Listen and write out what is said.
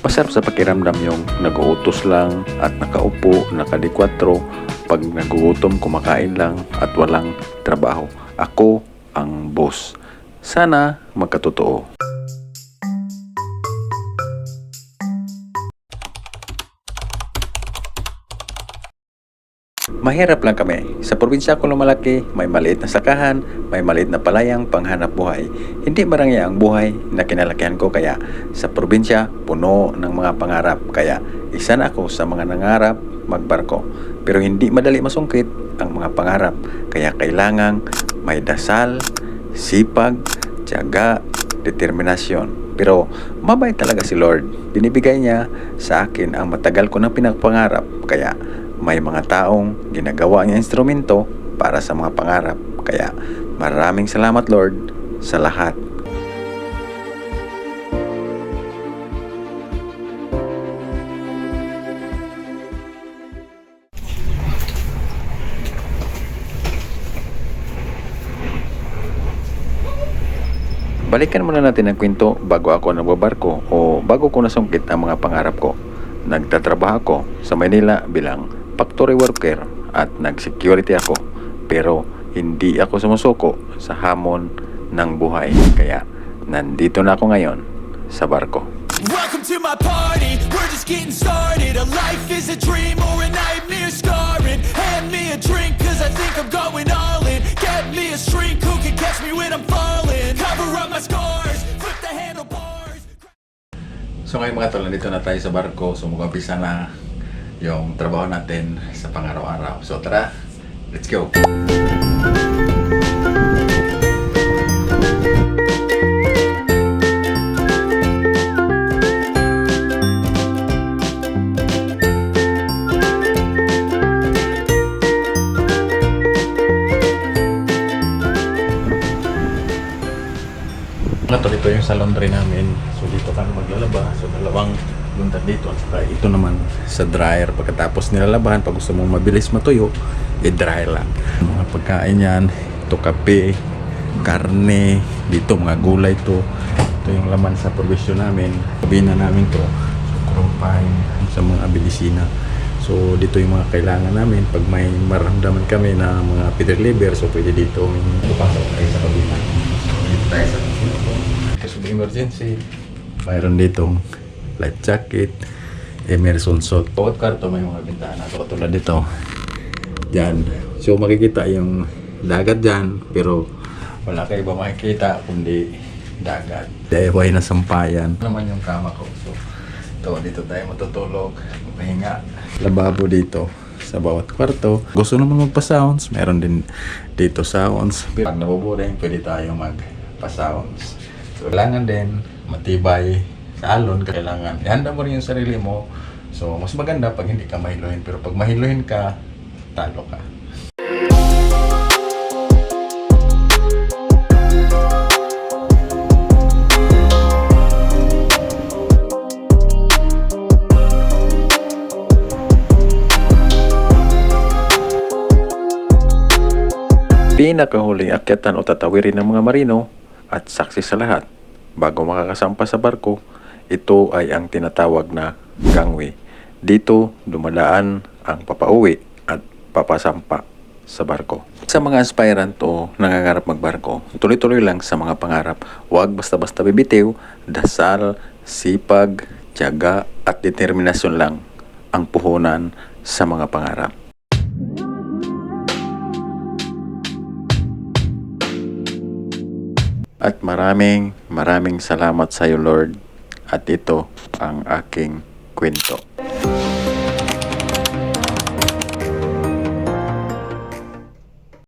Masarap sa pakiramdam yung nag-uutos lang at nakaupo, nakadikwatro, pag nagugutom, kumakain lang at walang trabaho. Ako ang boss. Sana magkatotoo. Mahirap lang kami. Sa probinsya ko lumalaki, may maliit na sakahan, may maliit na palayang panghanap buhay. Hindi marangya ang buhay na kinalakihan ko kaya sa probinsya puno ng mga pangarap. Kaya isa na ako sa mga nangarap magbarko. Pero hindi madali masungkit ang mga pangarap. Kaya kailangang may dasal, sipag, tiyaga, determinasyon. Pero mabait talaga si Lord. Binibigay niya sa akin ang matagal ko na pinagpangarap. Kaya may mga taong ginagawa niya instrumento para sa mga pangarap. Kaya maraming salamat Lord sa lahat. Balikan muna natin ang kwento bago ako nagbabarko o bago ko nasungkit ang mga pangarap ko. Nagtatrabaho ako sa Manila bilang factory worker at nag-security ako. Pero hindi ako sumusuko sa hamon ng buhay. Kaya nandito na ako ngayon sa barko. Welcome to my party, we're just getting started A life is a dream or a nightmare scarring Hand me a drink cause I think I'm going all in Get me a shrink who can catch me when I'm falling Cover up my scars, flip the handlebars So ngayon mga tol, nandito na tayo sa barko. So mag-umpisa na yung trabaho natin sa pang-araw-araw. So tara, let's go! Tol, ito yung sa laundry namin. So dito kami maglalaba. So dalawang luntad dito. At saka ito naman sa dryer. Pagkatapos nilalabahan, pag gusto mong mabilis matuyo, i-dry lang. Mga pagkain yan, ito kape, karne, dito mga gulay to. Ito yung laman sa provision namin. Sabihin na namin to. So kurumpahin sa mga abilisina. So dito yung mga kailangan namin. Pag may maramdaman kami na mga Peter Liber, so pwede dito pupasok tayo sa kabina. So dito tayo sa emergency. Mayroon ditong life jacket, Emerson salt. Bawat karto may mga bintana. So tulad dito. Diyan. So makikita yung dagat dyan. Pero wala kayo ba makikita kundi dagat. Deway na sampayan. Ano naman yung kama ko. So ito, dito tayo matutulog. Magpahinga. Lababo dito sa bawat kwarto. Gusto naman magpa-sounds, meron din dito sounds. Pag nabuburing, pwede tayo magpa-sounds. So, kailangan din matibay sa alon. Kailangan ihanda mo rin yung sarili mo. So, mas maganda pag hindi ka mahiluhin. Pero pag mahiluhin ka, talo ka. pinakahuling akyatan o tatawirin ng mga marino at saksi sa lahat bago makakasampa sa barko, ito ay ang tinatawag na gangway. Dito dumadaan ang papauwi at papasampa sa barko. Sa mga aspirant o nangangarap magbarko, tuloy-tuloy lang sa mga pangarap. Huwag basta-basta bibitiw, dasal, sipag, tiyaga at determinasyon lang ang puhunan sa mga pangarap. At maraming maraming salamat sa iyo Lord. At ito ang aking kwento.